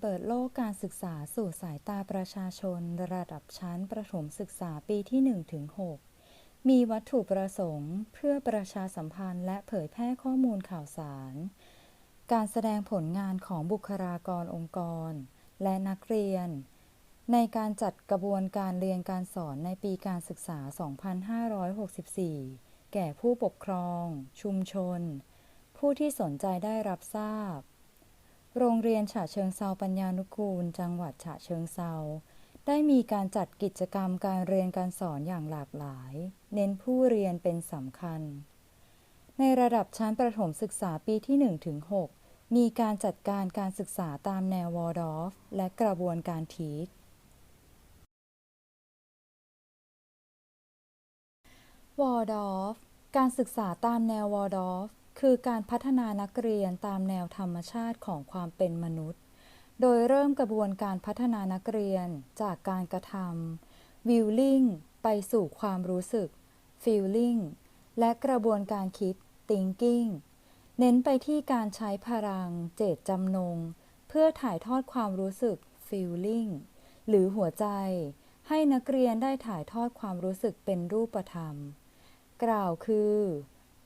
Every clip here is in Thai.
เปิดโลกการศึกษาสู่สายตาประชาชน ระดับชั้นประถมศึกษาปีที่ 1-6 มีวัตถุประสงค์ เพื่อประชาสัมพันธ์และเผยแพร่ข้อมูลข่าวสาร การแสดงผลงานของบุคลากรองค์กร และนักเรียน ในการจัดกระบวนการเรียนการสอนในปีการศึกษา 2564 แก่ผู้ปกครอง ชุมชน ผู้ที่สนใจได้รับทราบ โรงเรียนฉะเชิงเซาปัญญานุกูล จังหวัดฉะเชิงเซาได้มีการจัดกิจกรรมการเรียนการสอนอย่างหลากหลาย เน้นผู้เรียนเป็นสำคัญ ในระดับชั้นประถมศึกษาปีที่1-6มีการจัดการการศึกษาตามแนววอร์ดอฟและกระบวนการทีควอร์ดอฟการศึกษาตามแนววอร์ดอฟ คือการพัฒนานักเรียนตามแนวธรรมชาติของความเป็นมนุษย์ โดยเริ่มกระบวนการพัฒนานักเรียนจากการกระทำวิลลิ่งไปสู่ความรู้สึกฟีลลิ่งและกระบวนการคิด thinking เน้นไปที่การใช้พลัง เจตจำนง เพื่อถ่ายทอดความรู้สึก feeling หรือหัวใจ ให้นักเรียนได้ถ่ายทอดความรู้สึกเป็นรูปธรรม กล่าวคือ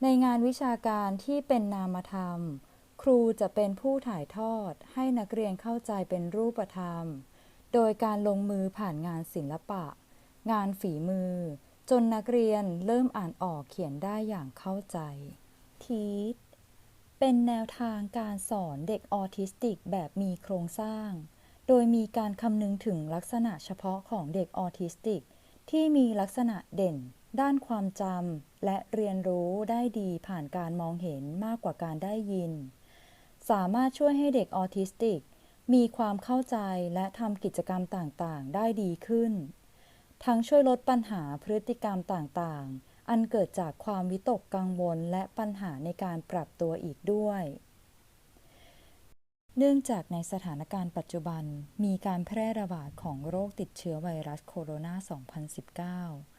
ในงานวิชาการที่เป็นนามธรรม ครูจะเป็นผู้ถ่ายทอดให้นักเรียนเข้าใจเป็นรูปธรรม โดยการลงมือผ่านงานศิลปะ งานฝีมือ จนนักเรียนเริ่มอ่านออกเขียนได้อย่างเข้าใจทีทเป็นแนวทางการสอนเด็กออทิสติกแบบมีโครงสร้าง โดยมีการคำนึงถึงลักษณะเฉพาะของเด็กออทิสติก ที่มีลักษณะเด่น ด้านความจำและเรียนรู้ได้ดีผ่านการมองเห็นมากกว่าการได้ยิน สามารถช่วยให้เด็กออทิสติก มีความเข้าใจและทำกิจกรรมต่างๆ ได้ดีขึ้น ทั้งช่วยลดปัญหาพฤติกรรมต่างๆ อันเกิดจากความวิตกกังวลและปัญหาในการปรับตัวอีกด้วย เนื่องจากในสถานการณ์ปัจจุบันมีการแพร่ระบาดของโรคติดเชื้อไวรัสโคโรนา 2019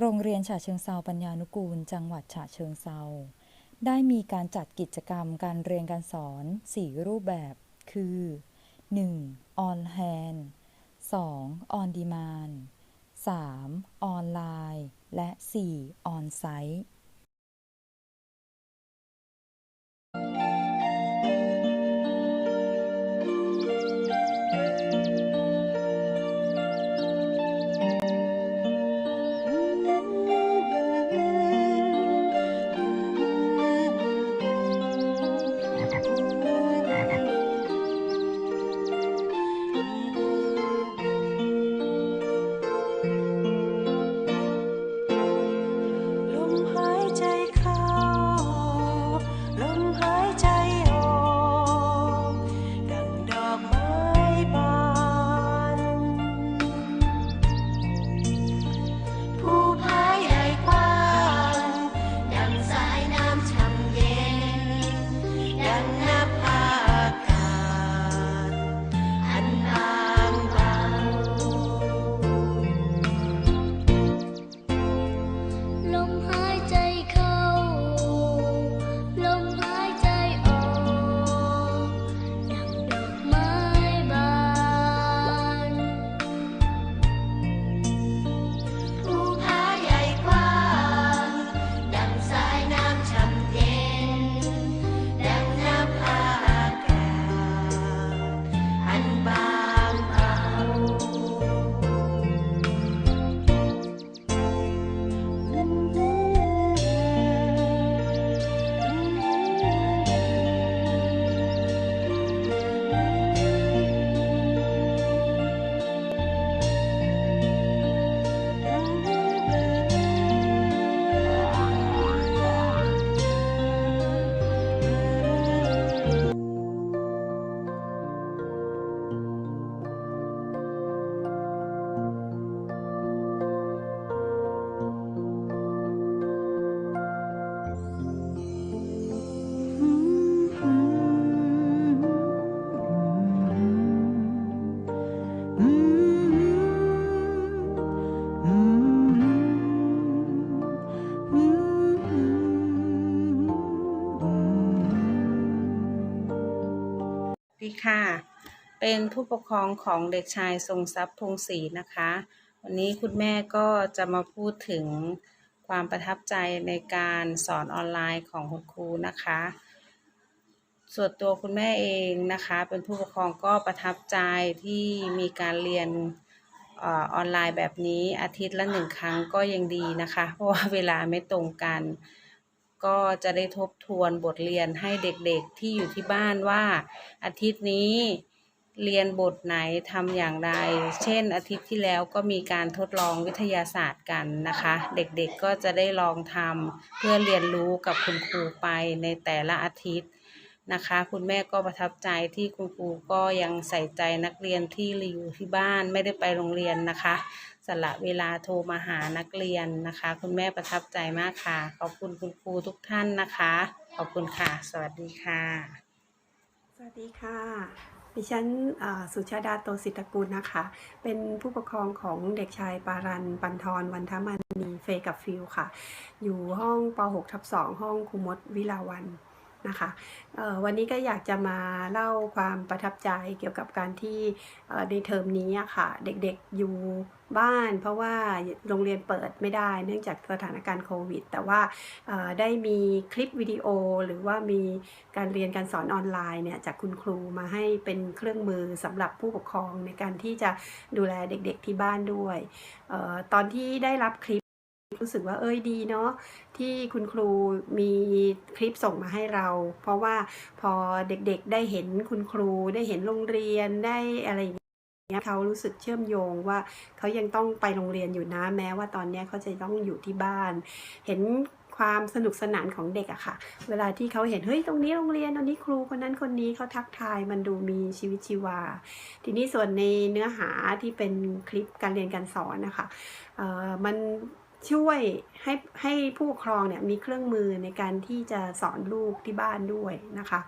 โรงเรียนฉะเชิงเซาปัญญานุกูล จังหวัดฉะเชิงเซาได้มีการจัดกิจกรรมการเรียนการสอน 4 รูปแบบ คือ 1. On Hand 2. On Demand 3. ออนไลน์ และ 4. ออนไซต์ ดีค่ะ เป็นผู้ปกครองของเด็กชายทรงทรัพย์พงศรีนะคะ วันนี้คุณแม่ก็จะมาพูดถึงความประทับใจในการสอนออนไลน์ของคุณครูนะคะ ส่วนตัวคุณแม่เองนะคะ เป็นผู้ปกครองก็ประทับใจที่มีการเรียนออออนไลน์แบบนี้อาทิตย์ละหนึ่งครั้งก็ยังดีนะคะ เพราะว่าเวลาไม่ตรงกัน ก็จะได้ทบทวนบทเรียนให้เด็กๆที่อยู่ที่บ้านว่า อาทิตย์นี้เรียนบทไหนทำอย่างไร เช่น อาทิตย์ที่แล้วก็มีการทดลองวิทยาศาสตร์กันนะคะ เด็กๆก็จะได้ลองทำเพื่อเรียนรู้กับคุณครูไปในแต่ละอาทิตย์ นะคะ คุณแม่ก็ประทับใจที่คุณครูก็ยังใส่ใจนักเรียนที่อยู่ที่บ้านไม่ได้ไปโรงเรียนนะคะ สละเวลาโทรมาหานักเรียนนะคะ คุณแม่ประทับใจมากค่ะ ขอบคุณคุณครูทุกท่านนะคะ ขอบคุณค่ะ สวัสดีค่ะ สวัสดีค่ะ ดิฉันสุชาดาโตสิตกุลนะคะ เป็นผู้ปกครองของเด็กชายปารันปันทรวันทมณีเฟยกับฟิลค่ะ อยู่ห้องป .6 ทับ2ห้องครูมดวิลาวัน นะคะวันนี้ก็อยากจะมาเล่าความประทับใจเกี่ยวกับการที่ในเทอมนี้ค่ะเด็กๆอยู่บ้าน เพราะว่าโรงเรียนเปิดไม่ได้ เนื่องจากสถานการณ์โควิด แต่ว่าได้มีคลิปวิดีโอ หรือว่ามีการเรียนการสอนออนไลน์เนี่ยจากคุณครูมาให้เป็นเครื่องมือสำหรับผู้ปกครองในการที่จะดูแลเด็กๆที่บ้านด้วยออตอนที่ได้รับคลิป รู้สึกว่าเอ้ยดีเนาะที่คุณครูมีคลิปส่งมาให้เรา เพราะว่าพอเด็กๆได้เห็นคุณครูได้เห็นโรงเรียนได้อะไรอย่างเงี้ยเขารู้สึกเชื่อมโยงว่าเขายังต้องไปโรงเรียนอยู่นะแม้ว่าตอนเนี้ยเขาจะต้องอยู่ที่บ้าน เห็นความสนุกสนานของเด็กอะค่ะ เวลาที่เขาเห็น เฮ้ย ตรงนี้โรงเรียนตรงนี้ครูคนนั้นคนนี้เขาทักทายมันดูมีชีวิตชีวา ทีนี้ส่วนในเนื้อหาที่เป็นคลิปการเรียนการสอนนะคะเออมัน ช่วยให้ให้ผู้ปกครองเนี่ยมีเครื่องมือในการที่จะสอนลูกที่บ้านด้วยนะคะ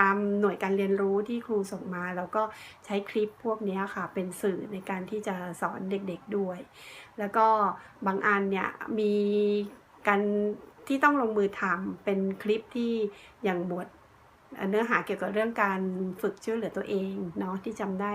ตามหน่วยการเรียนรู้ที่ครูส่งมาแล้วก็ใช้คลิปพวกนี้ค่ะ เป็นสื่อในการที่จะสอนเด็กๆด้วย แล้วก็บางอันเนี่ยมีการที่ต้องลงมือทำเป็นคลิปที่อย่างบท เนื้อหาเกี่ยวกับเรื่องการฝึกช่วยเหลือตัวเองเนาะที่จำได้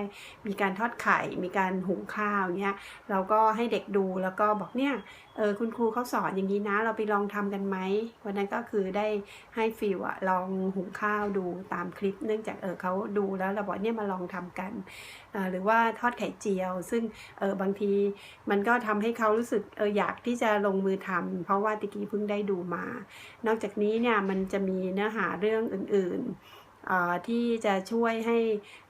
มีการทอดไข่ มีการหุงข้าวเนี้ยเราก็ให้เด็กดูแล้วก็บอกเนี่ย เออคุณครูเขาสอนอย่างนี้นะ เราไปลองทำกันไหมวันนั้นก็คือได้ให้ฟิลอะลองหุงข้าวดูตามคลิป เนื่องจากเออเขาดูแล้วเราบอกเนี่ยมาลองทำกันออหรือว่าทอดไข่เจียว ซึ่งเออบางทีมันก็ทำให้เขารู้สึกเอออยากที่จะลงมือทำเพราะว่าตะกี้เพิ่งได้ดูมา นอกจากนี้เนี่ยมันจะมีเนื้อหาเรื่องอื่น ๆ ที่จะช่วยให้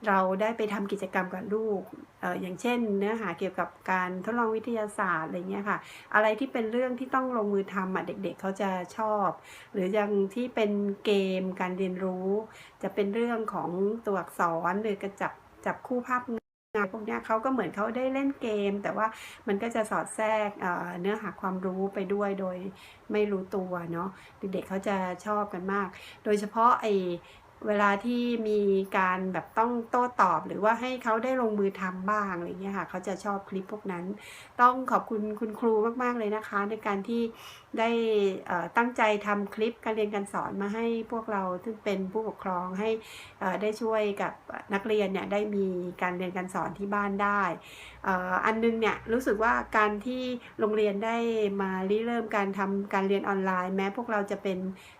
เราได้ไปทำกิจกรรมกับลูกออย่างเช่น เนื้อหาเกี่ยวกับการทดลองวิทยาศาสตร์อะไรเงี้ยค่ะ อะไรที่เป็นเรื่องที่ต้องลงมือทำอะเด็กๆเขาจะชอบ หรืออย่างที่เป็นเกมการเรียนรู้ จะเป็นเรื่องของตัวอักษรหรือกระจับจับคู่ภาพงานพวกนี้เขาก็เหมือนเขาได้เล่นเกม แต่ว่ามันก็จะสอดแทรกเอ่อเนื้อหาความรู้ไปด้วยโดยไม่รู้ตัวเนาะเด็กๆเขาจะชอบกันมาก โดยเฉพาะไอ เวลาที่มีการแบบต้องโต้ตอบหรือว่าให้เขาได้ลงมือทำบ้างอะไรเงี้ยค่ะเขาจะชอบคลิปพวกนั้น ต้องขอบคุณคุณครูมาก ๆ เลยนะคะ ในการที่ได้ตั้งใจทำคลิปการเรียนการสอนมาให้พวกเราซึ่งเป็นผู้ปกครองให้ได้ช่วยกับนักเรียนเนี่ยได้มีการเรียนการสอนที่บ้านได้อ,อันนึงเนี่ยรู้สึกว่าการที่โรงเรียนได้มาริเริ่มการทำการเรียนออนไลน์ แม้พวกเราจะเป็น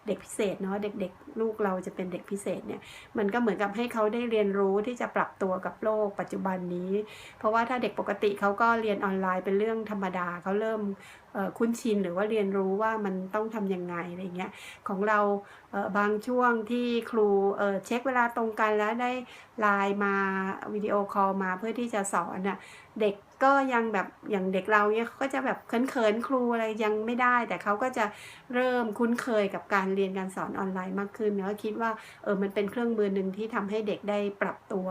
เด็กพิเศษเนาะเด็กๆ ลูกเราจะเป็นเด็กพิเศษเนี่ยมันก็เหมือนกับให้เขาได้เรียนรู้ที่จะปรับตัวกับโลกปัจจุบันนี้ เพราะว่าถ้าเด็กปกติเขาก็เรียนออนไลน์เป็นเรื่องธรรมดาเขาเริ่มคุ้นชินหรือว่าเรียนรู้ว่ามันต้องทำยังไงอะไรเงี้ยของเราเบางช่วงที่ครูเเช็คเวลาตรงกันแล้วได้ไลน์มาวิดีโอคอลมาเพื่อที่จะสอนน่ะเด็ก ก็ยังแบบอย่างเด็กเราเนี่ยเขาก็จะแบบเขินๆครูอะไรยังไม่ได้ แต่เขาก็จะเริ่มคุ้นเคยกับการเรียนการสอนออนไลน์มากขึ้นเนาะคิดว่าเออมันเป็นเครื่องมือหนึ่งที่ทำให้เด็กได้ปรับตัว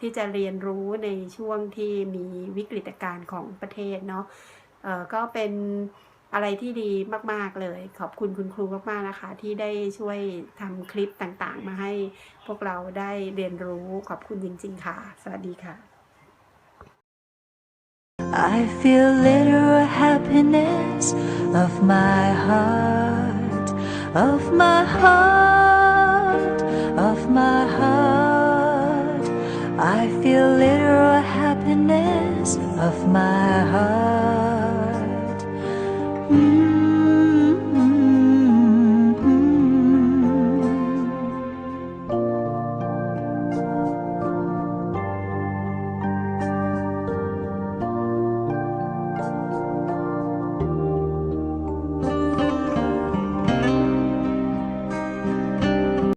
ที่จะเรียนรู้ในช่วงที่มีวิกฤตการณ์ของประเทศเนาะเออก็เป็นอะไรที่ดีมาก ๆ เลย ขอบคุณคุณครูมาก ๆ นะคะ ที่ได้ช่วยทำคลิปต่าง ๆ มาให้พวกเราได้เรียนรู้ขอบคุณจริง ๆ ค่ะ สวัสดีค่ะ I feel little happiness of my heart, of my heart, of my heart. I feel literal happiness of my heart. Mm.